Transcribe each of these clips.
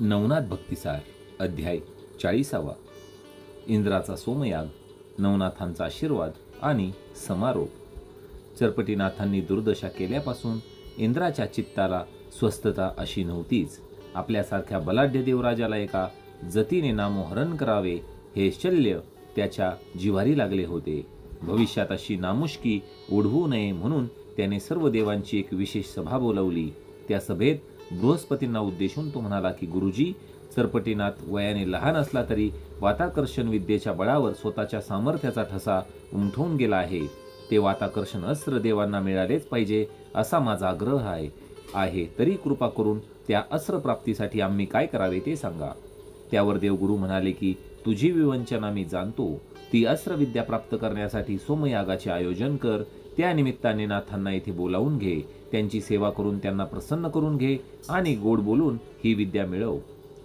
नवनाथ भक्तिसार अध्याय चाळीसावा. इंद्राचा सोमयाग नवनाथांचा आशीर्वाद आणि समारोप. चरपटीनाथांनी दुर्दशा केल्यापासून इंद्राच्या चित्ताला स्वस्थता अशी नव्हतीच. आपल्यासारख्या बलाढ्य देवराजाला एका जतीने नामोहरण करावे हे शल्य त्याच्या जिवारी लागले होते. भविष्यात अशी नामुष्की ओढवू नये म्हणून त्याने सर्व देवांची एक विशेष सभा बोलावली. त्या सभेत बृहस्पतींना उद्देशून तो म्हणाला की गुरुजी सरपटीनाथ वयाने लहान असला तरी वाताकर्षण विद्येच्या बळावर स्वतःच्या सामर्थ्याचा ठसा उमठवून गेला आहे. ते वाताकर्षण अस्त्र देवांना मिळालेच पाहिजे असा माझा आग्रह आहे. आहे तरी कृपा करून त्या अस्त्र प्राप्तीसाठी आम्ही काय करावे ते सांगा. त्यावर देवगुरु म्हणाले की तुझी विवंचना मी जाणतो. ती अस्त्रविद्या प्राप्त करण्यासाठी सोमयागाचे आयोजन कर. त्या निमित्ताने नाथांना येथे बोलावून घे. त्यांची सेवा करून त्यांना प्रसन्न करून घे आणि गोड बोलून ही विद्या मिळव.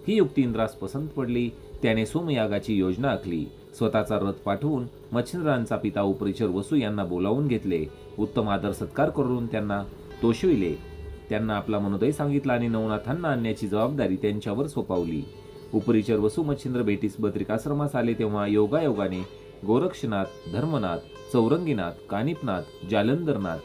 ही युक्ती इंद्रास पसंत पडली. त्याने सोमयागाची योजना आखली. स्वतःचा रथ पाठवून मच्छिंद्रांचा पिता उपरिचर वसू यांना बोलावून घेतले. उत्तम आदर सत्कार करून त्यांना तोषविले त्यांना आपला मनोदय सांगितला आणि नवनाथांना आणण्याची जबाबदारी त्यांच्यावर सोपावली. उपरिचर वसू मच्छिंद्र भेटीस बद्रिकाश्रमास आले तेव्हा योगायोगाने गोरक्षनाथ धर्मनाथ चौरंगीनाथ कानिपनाथ जालंधरनाथ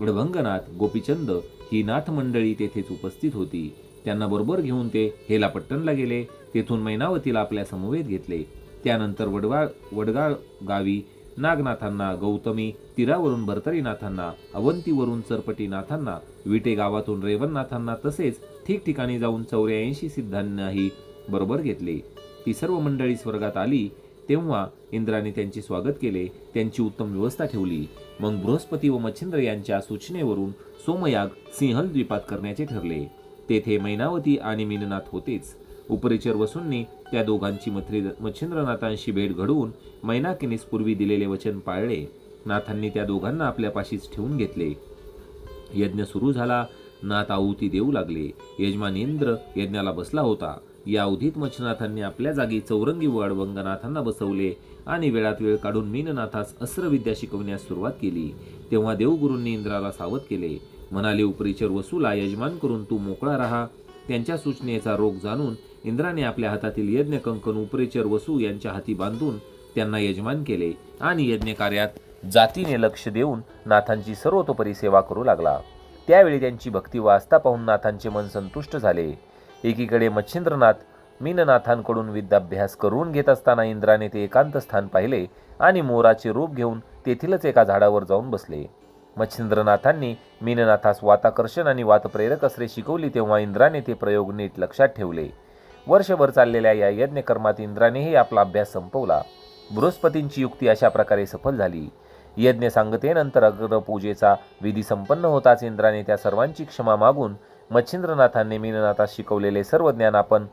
गडभंगनाथ गोपीचंद ही नाथ मंडळी तेथेच उपस्थित होती. त्यांना बरोबर घेऊन ते हेलापट्टणला गेले. तेथून मैनावतीला आपल्या समवेत घेतले. त्यानंतर वडगाळ वडगाळ गावी नागनाथांना गौतमी तीरावरून भरतरीनाथांना अवंतीवरून सरपटीनाथांना विटे गावातून रेवणनाथांना तसेच ठिकठिकाणी जाऊन चौऱ्याऐंशी सिद्धांनाही बरोबर घेतले. ती सर्व मंडळी स्वर्गात आली. तेव्हा इंद्राने त्यांचे स्वागत केले त्यांची उत्तम व्यवस्था ठेवली. मग बृहस्पती व मच्छिंद्र यांच्या सूचनेवरून सोमयाग सिंहल द्वीपात करण्याचे ठरले. तेथे मैनावती आणि मीननाथ होतेच. उपरिचर वसूंनी त्या दोघांची मथ्री मच्छिंद्रनाथांशी भेट घडवून मैनाकिनीस पूर्वी दिलेले वचन पाळले. नाथांनी त्या दोघांना आपल्यापाशीच ठेवून घेतले. यज्ञ सुरू झाला नाथ आहुती देऊ लागले. यजमान इंद्र यज्ञाला बसला होता. या अवधीत मच्छनाथांनी आपल्या जागी चौरंगी वडवंगनाथांना बसवले आणि वेळात वेळ काढून मीननाथास अस्त्रविद्या शिकवण्यास सुरुवात केली. तेव्हा देवगुरूंनी इंद्राला सावध केले. म्हणाले उपरीचर वसूला यजमान करून तू मोकळा राहा. त्यांच्या सूचनेचा रोग जाणून इंद्राने आपल्या हातातील यज्ञ कंकण उपरेचर वसू यांच्या हाती बांधून त्यांना यजमान केले आणि यज्ञ कार्यात जातीने लक्ष देऊन नाथांची सर्वतोपरी सेवा करू लागला. त्यावेळी त्यांची भक्ती व आस्था पाहून नाथांचे मन संतुष्ट झाले. एकीकडे मच्छिंद्रनाथ मीननाथांकडून विद्याभ्यास करून घेत असताना इंद्राने ते एकांत स्थान पाहिले आणि मोराचे रूप घेऊन तेथीलच एका झाडावर जाऊन बसले. मच्छिंद्रनाथांनी मीननाथास वाताकर्षण आणि वातप्रेरक अस्त्रे शिकवली तेव्हा इंद्राने ते प्रयोग नीट लक्षात ठेवले. वर्षभर चाललेल्या या यज्ञकर्मात इंद्रानेही आपला अभ्यास संपवला. बृहस्पतींची युक्ती अशा प्रकारे सफल झाली. यज्ञ सांगतेनंतर अग्रपूजेचा विधी संपन्न होताच इंद्राने त्या सर्वांची क्षमा मागून मच्छिंद्रनाथांनी मीननाथास शिकवलेले सर्व ज्ञान आपण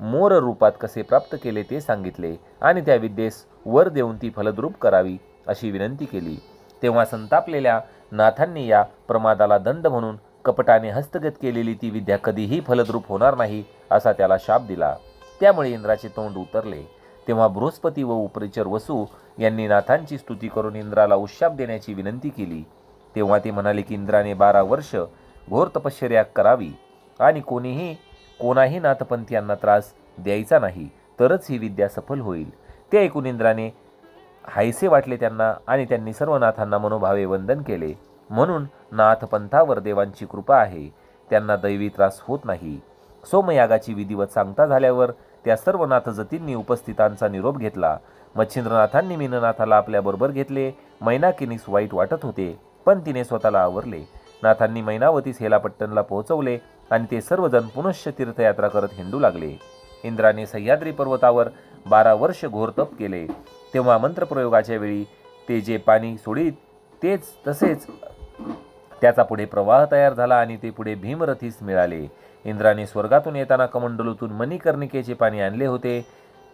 मोर रूपात कसे प्राप्त केले ते सांगितले आणि त्या विद्येस वर देऊन ती फलद्रूप करावी अशी विनंती केली. तेव्हा संतापलेल्या नाथांनी या प्रमादाला दंड म्हणून कपटाने हस्तगत केलेली ती विद्या कधीही फलद्रूप होणार नाही असा त्याला शाप दिला. त्यामुळे इंद्राचे तोंड उतरले. तेव्हा बृहस्पती व उपरिचर वसू यांनी नाथांची स्तुती करून इंद्राला उशाप देण्याची विनंती केली. तेव्हा ते म्हणाले की इंद्राने बारा वर्ष घोर तपश्चर्या करावी आणि कोणीही कोणाही नाथपंथीयांना त्रास द्यायचा नाही तरच ही विद्या सफल होईल. ते ऐकून इंद्राने हायसे वाटले त्यांना आणि त्यांनी सर्व नाथांना मनोभावे वंदन केले. म्हणून नाथपंथावर देवांची कृपा आहे. त्यांना दैवी त्रास होत नाही. सोमयागाची विधिवत सांगता झाल्यावर त्या सर्व नाथजतींनी उपस्थितांचा निरोप घेतला. मच्छिंद्रनाथांनी मीननाथाला आपल्याबरोबर घेतले. मैनाकिनीस वाईट वाटत होते पण तिने स्वतःला आवरले. नाथांनी मैनावतीस हेलापट्टणला पोहोचवले आणि ते सर्वजण पुनश्च तीर्थयात्रा करत हिंडू लागले. इंद्राने सह्याद्री पर्वतावर बारा वर्ष घोर तप केले. तेव्हा मंत्रप्रयोगाच्या वेळी ते जे पाणी सोडीत तेच तसेच त्याचा पुढे प्रवाह तयार झाला आणि ते पुढे भीमरथीस मिळाले. इंद्राने स्वर्गातून येताना कमंडलूतून मणिकर्णिकेचे पाणी आणले होते.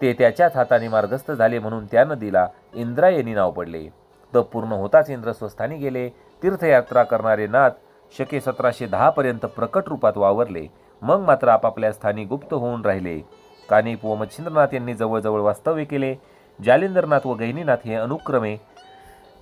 ते त्याच्याच हाताने मार्गस्थ झाले म्हणून त्या नदीला इंद्रायणी नाव पडले. तप पूर्ण होताच इंद्र स्वस्थानी गेले. तीर्थयात्रा करणारे नाथ शके सतराशे दहापर्यंत प्रकट रूपात वावरले. मग मात्र आपापल्या स्थानी गुप्त होऊन राहिले. कानिप व मच्छिंद्रनाथ यांनी जवळजवळ वास्तव्य केले. जालिंदरनाथ व गैनीनाथ हे अनुक्रमे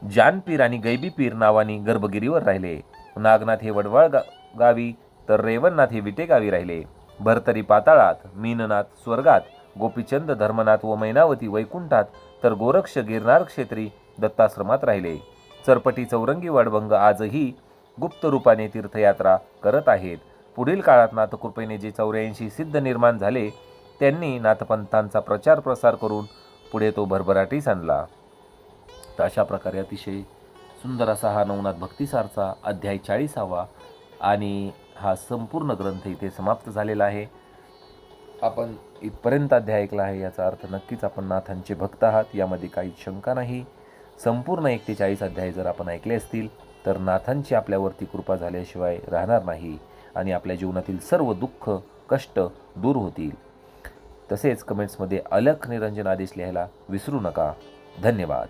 जानपीर आणि गैबीपीर नावानी गर्भगिरीवर राहिले. नागनाथ हे वडवाळ गा गावी तर रेवणनाथ हे विटेगावी राहिले. भरतरी पाताळात मीननाथ स्वर्गात गोपीचंद धर्मनाथ व मैनावती वैकुंठात तर गोरक्ष गिरनार क्षेत्री दत्ताश्रमात राहिले. चरपटी चौरंगी वाडभंग आजही गुप्त रूपाने तीर्थयात्रा करत आहेत. पुढील काळात नाथकृपेने जे चौऱ्याऐंशी सिद्ध निर्माण झाले त्यांनी नाथपंथांचा प्रचार प्रसार करून पुढे तो भरभराटीस आणला तर अशा प्रकारे अतिशय सुंदर असा हा नवनाथ भक्तिसारचा अध्याय चाळीसावा आणि हा संपूर्ण ग्रंथ इथे समाप्त झालेला आहे. आपण इथपर्यंत अध्याय ऐकला आहे याचा अर्थ नक्कीच आपण नाथांचे भक्त आहात यामध्ये काही शंका नाही. संपूर्ण एक ते चाळीस अध्याय जर आपण ऐकले असतील तर नाथांची आपल्यावरती कृपा झाल्याशिवाय राहणार नाही आणि आपल्या जीवनातील सर्व दुःख कष्ट दूर होतील. तसेच कमेंट्समध्ये अलख निरंजन आदेश लिहायला विसरू नका. धन्यवाद.